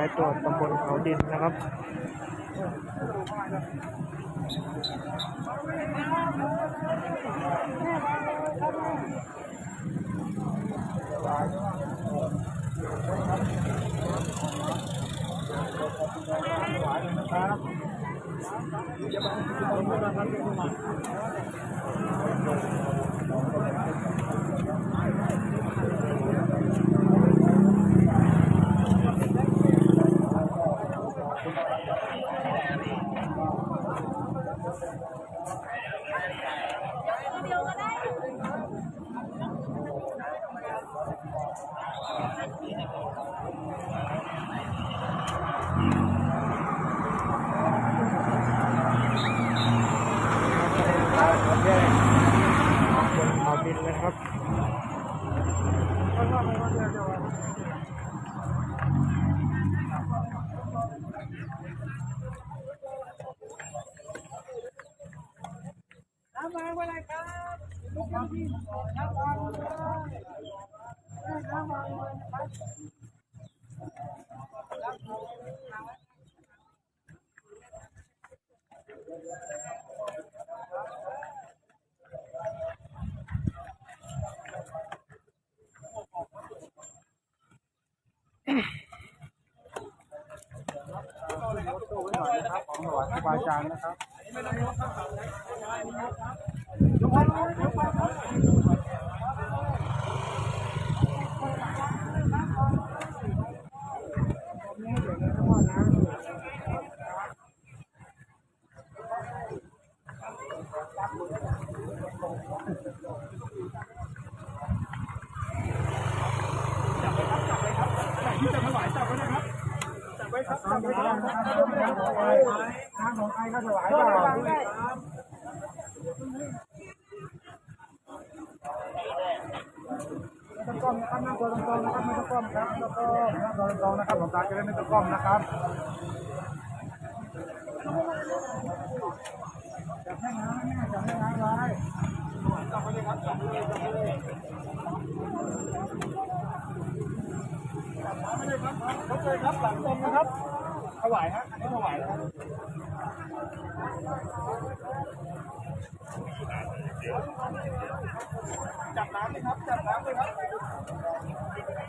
ายตรวจตำบลเขาดินนะครับแยกตำบลเขาดินนะครับ น้ำมาเมื่อไรครับลูก น้ำพี่น้ำมาเมื่อไรน้ำมาเมื่อไรครับของหวานสบายจานนะครับ น้ำของใครก็ถวายเปล่า ไม่ต้องนะครับนั่งตัวตรงๆนะครับไม่ต้องก้มครับไม่ต้องก้มนั่งตัวตรงๆนะครับหลวงตาจะได้ไม่ต้องก้มนะครับจับให้น้ำนะจับให้น้ำไว้จับไปเลยครับจับไปเลยจับไปเลยจับน้ำไม่ได้ครับยกเลยครับหลังตรงนะครับถวายฮะอันนี้ถวายครับจับน้ำเลยครับ จับน้ำเลยครับ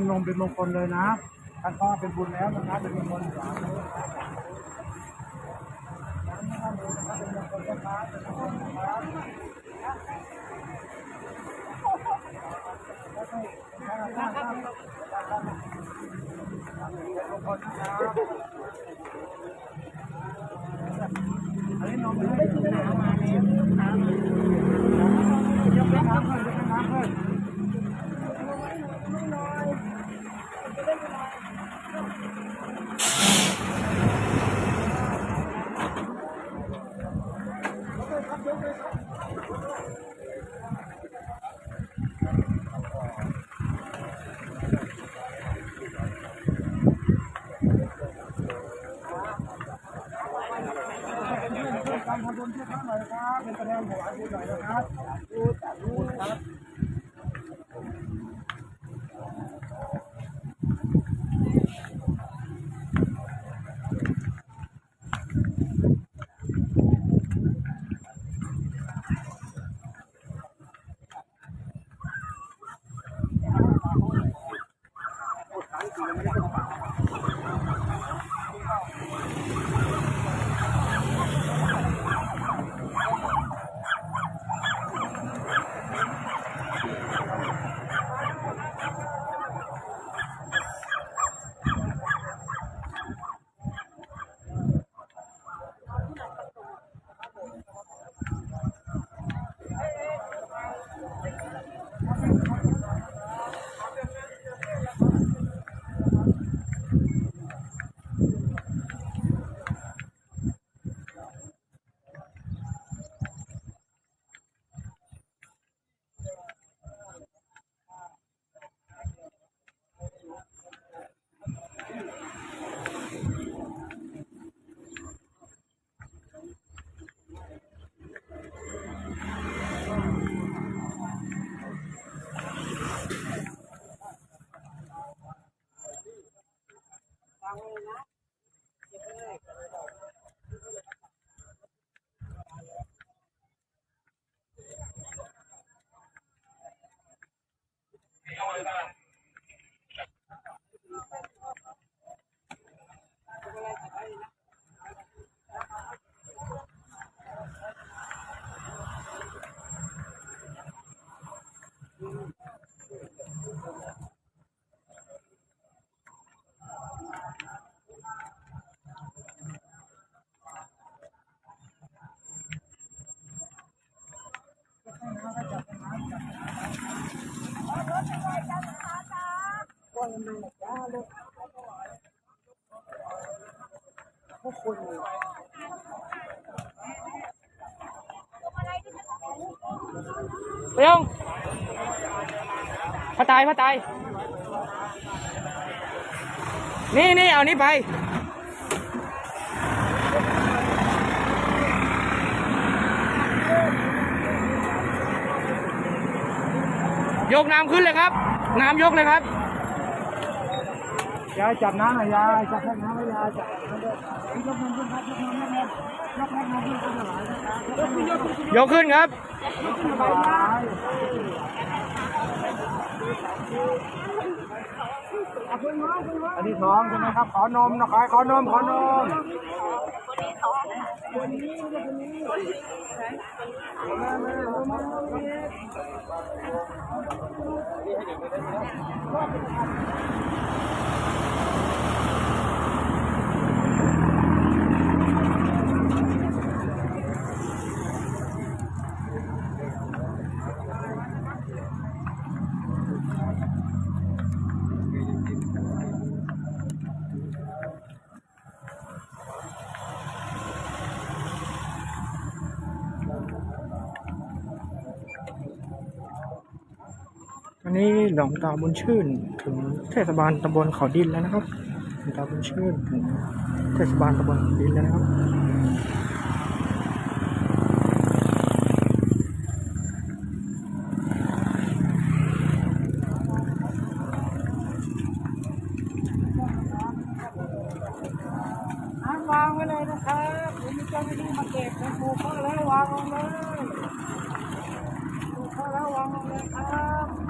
วงตาให้นมเป็นมงคลเลยนะท่านก็เป็นบุญแล้วนะครับเป็นมงคลสามอัน เร็วพระตายพระตาย นี่นี่เอานี่ไปยกน้ำขึ้นเลยครับ น้ำยกเลยครับ ยายจับน้ำหน่อยยายจับแค่น้ำให้ยายจับน้ำด้วยยกน้ำขึ้นครับยกน้ำแน่นๆยกน้ำขึ้นก็จะไหลนะครับยกขึ้นยกขึ้นยกขึ้นครับไปยายอันนี้ท้องใช่ไหมครับ ขอนมนะครับขอนมขอนมอันนี้ หลวงตาบุญชื่น ถึงเทศบาลตำบลเขาดินแล้วนะครับหลวงตาบุญชื่นถึงเทศบาลตำบลเขาดินแล้วนะครับน้ำวางไว้เลยนะครับเดี๋ยวมีเจ้าหน้าที่มาเก็บนะถูกเข้าแล้ววางลงเลยถูกเข้าแล้ววางลงเลยครับ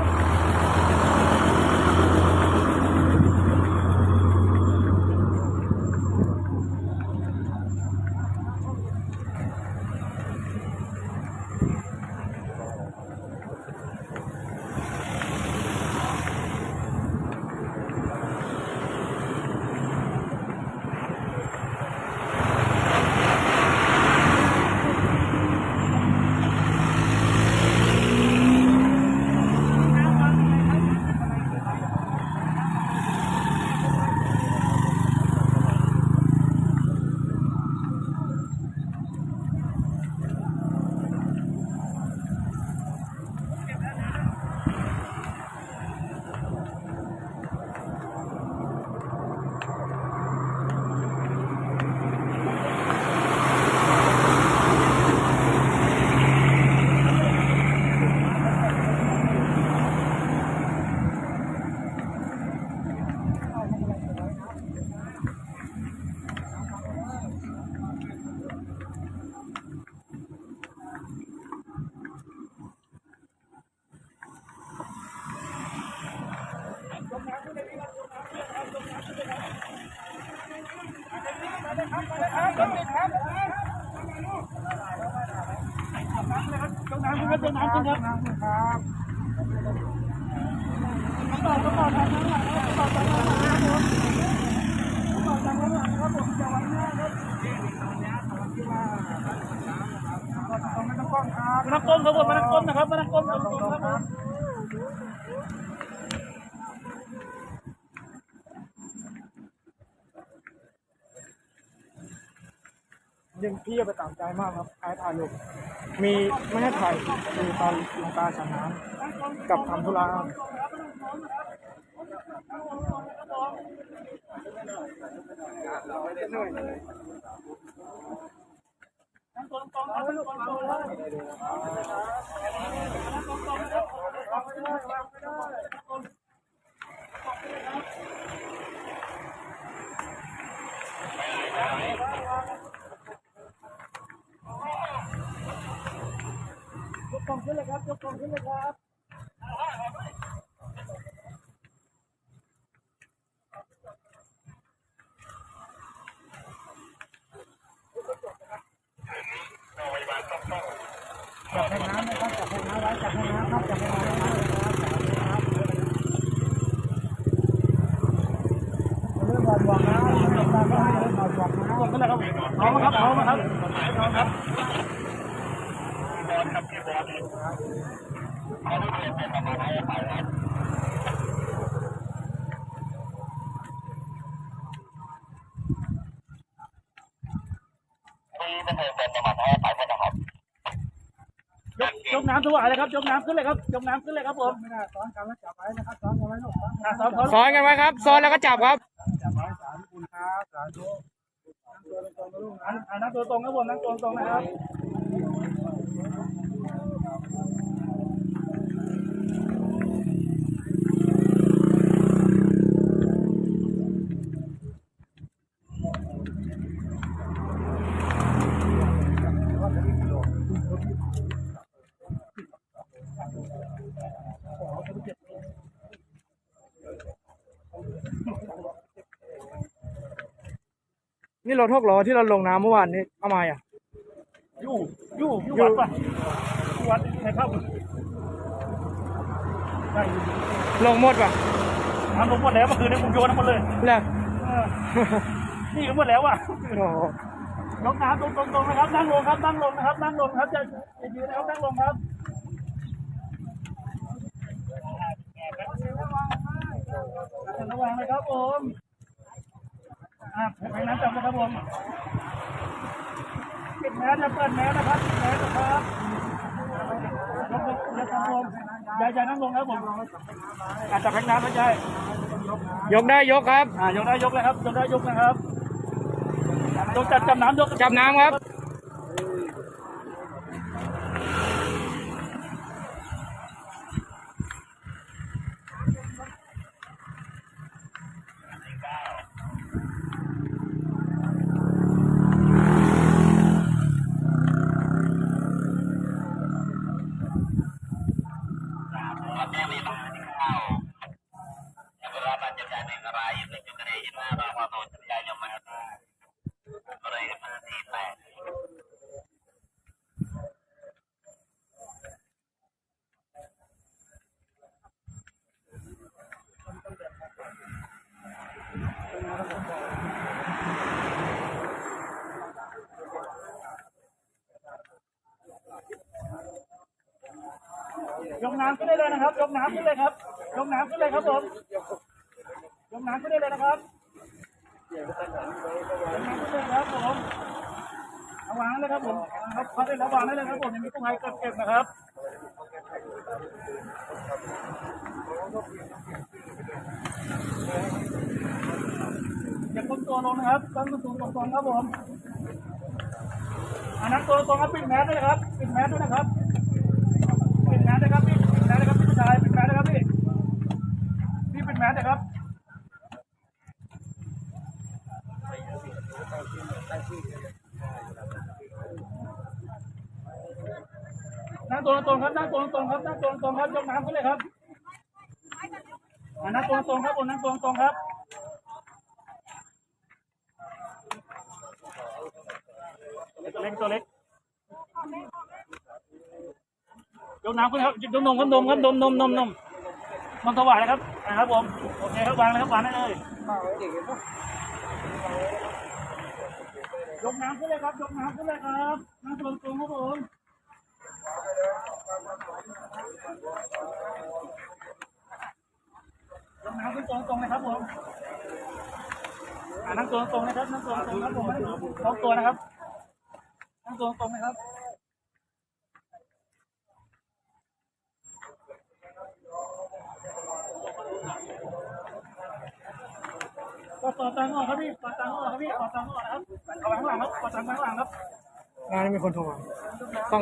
ครับน้ำขึ้นครับน้ำขึ้นครับมานักก้มครับมานักก้มครับมานักก้มนะครับมานักก้มครับ ยังพี่จะไปตามใจมากครับถ่ายถ่ายรูปมีไม่ให้ถ่ายคือตอนลงตาฉันน้ำกับทำธุระครับย กกองขึ้นเลยครับยกกล่องขึ้นเลยครับ จับให้น้ำนะครับจับให้น้ำไว้จับให้น้ำครับจับให้น้ำไว้นะครับเรื่องบอลบอกนะจับตาก็ให้เรื่องบอลบอกนะก็เลยครับเอามาครับเอามาครับเอาครับ ยกยกน้ำตัวอะไรครับยกน้ำขึ้นเลยครับยกน้ำขึ้นเลยครับผมซ้อนกันแล้วจับไว้นะครับซ้อนกันไว้ลูกซ้อนซ้อนกันไว้ครับซ้อนแล้วก็จับครับจับไว้สามคุณครับสาธุนั่งตัวตรงนะลูกนั่งนั่งตัวตรงครับผมนั่งตัวตรงนะครับ นี่รถหกล้อที่เราลงน้ำเมื่อวานนี้เอามาอะอยู่อยู่อยู่วัดป่ะอยู่วัดไหนครับใช่อยู่ลงหมดป่ะทำลงหมดแล้วเมื่อคืนนี้ผมโยนทั้งหมดเลยแล้วเออนี่ก็หมดแล้วอะโอ้โหยกน้ำตรงๆๆนะครับนั่งลงครับนั่งลงนะครับนั่งลงครับจะจะยืนนะครับนั่งลงครับ ระวังเลยครับผมอะไปน้ำจับนะครับผมปิดแมสนะเปิดแมสนะครับปิดแมสนะครับยกยกครับผมยายยายนั่งลงครับผมอาจจะแพ็กน้ำไม่ใช่ยกได้ยกครับ อ่ายกได้ยกเลยครับยกได้ยกนะครับยกจับจับน้ำยกจับน้ำครับ ยกน้ำขึ้นได้เลยนะครับ ยกน้ำขึ้นเลยครับยกน้ำขึ้นเลยครับผมยกน้ำขึ้นได้เลยนะครับยกน้ำขึ้นเลยครับผมเอาวางเลยครับผมครับเขาได้ระวางได้เลยครับผมยังมีกู้ภัยเก็บเก็บนะครับอย่าก้มตัวลงนะครับตั้งตัวสูงตรงๆครับผมอันนั้นตัวตรงครับปิดแมสด้วยครับปิดแมสด้วยนะครับ นะครับพี่ปิดแมสนะครับพี่ผู้ชายปิดแมสนะครับพี่พี่ปิดแมสนะครับนั่งตัวตรงๆครับนั่งตัวตรงๆครับนั่งตัวตรงๆครับยกน้ำขึ้นเลยครับนั่งตัวตรงๆครับนั่งตัวตรงๆครับตัวเล็กตัวเล็ก ยกน้ำขึ้นครับยกนมครับนมครับนมนมนมนมนมถวายนะครับนะครับผมโอเคครับวางเลยครับวางได้เลยยกน้ำขึ้นเลยครับยกน้ำขึ้นเลยครับนั่งตรงตรงครับผมยกน้ำขึ้นตรงตรงเลยครับผมนั่งตรงตรงนะครับนั่งตรงตรงครับผมไม่ต้องตัวนะครับนั่งตรงตรงนะครับ กดตังค์ออกครับพี่กดตังค์ออกครับพี่กดตังค์ออกนะครับเอาไว้ข้างหลังครับกดตังค์ไว้ข้างหลังครับงานนี้มีคนโทรมาต้อง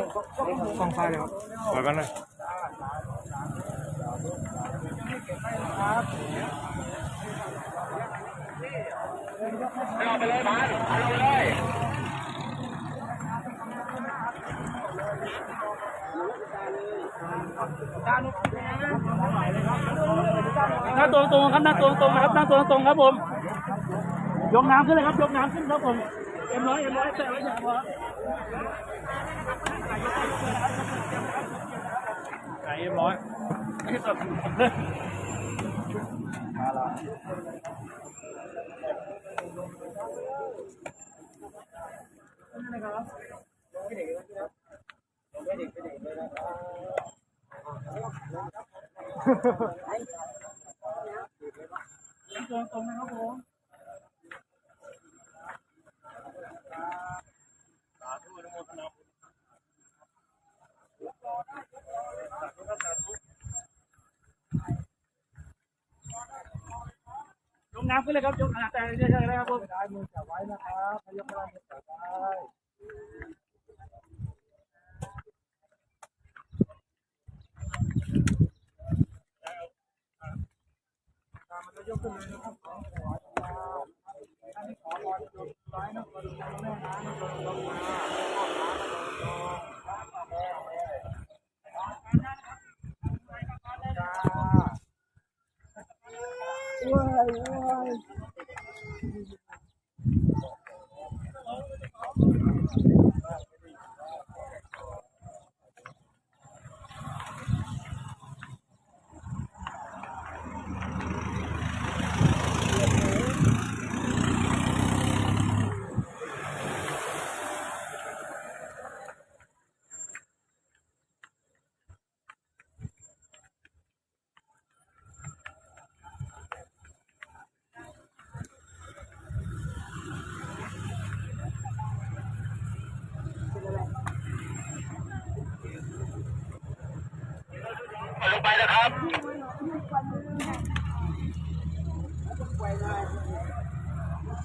ต้องไฟเลยครับไปกันเลยเหน้าตัวตรงครับหน้าตัวตรงนะครับหน้าตัวตรงครับผม ยกน้ำขึ้นเลยครับ ยกน้ำขึ้นครับผมเอ็มร้อยเอ็มร้อยแตะไว้อย่างพอไก่เอ็มร้อยไม่ตดเลยหน้าตัวตรงนะครับผม ยกน้ำขึ้นเลยครับยกอ่าแต่เฉยๆเลยครับผมได้มือจับไว้นะครับพยกมือจับไว้ มันจ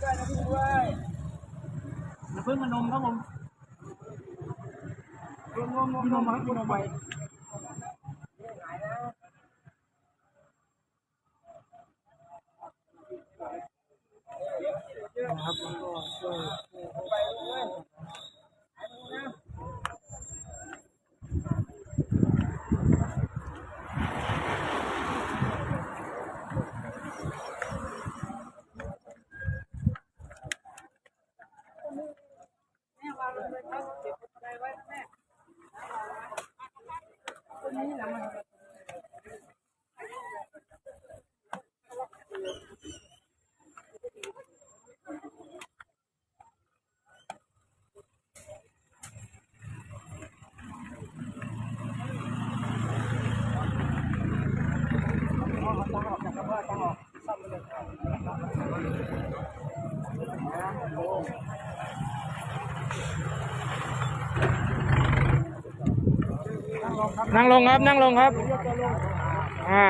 ลยนะครับขอขออันนี้ขอรอยยกไว้นะขอดูแม่น้ำลงลงมาว้ายว้ายน้ำผึ้งกับนมครับผมนมนมนมนมครับนมไปนะครับแล้วก็ช่วย นั่งลงครับ นั่งลงครับ อ่า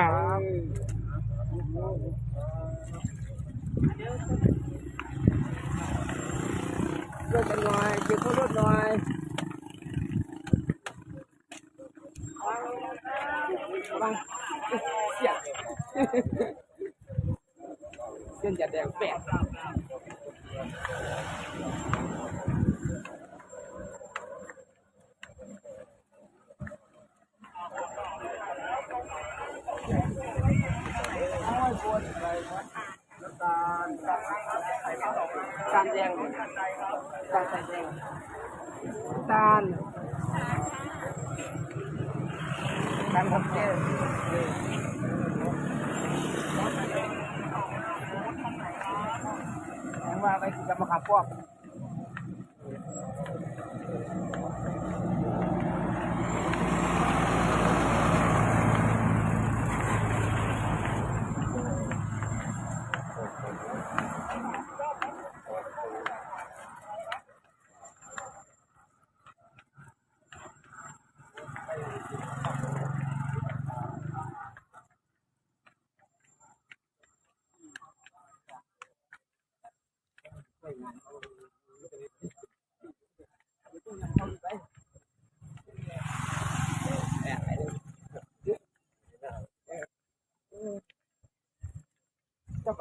เลือดกันหน่อยเก็บข้าวรถหน่อยระวังเสียเส้นจะแดงแปด ตาลแดงตาลใส่แดงตาลตาลของแก้วยังว่าไปจะมาขับพวกจะม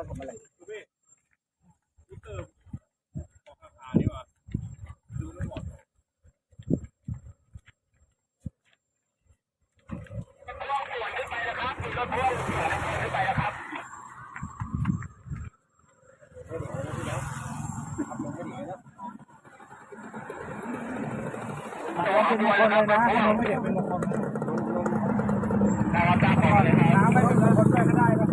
าทำอะไรเป็นมงคลเลยนะน้ำไม่เด็กเป็นมงคลน้ำไม่เป็นมงคลด้วยก็ได้นะครับ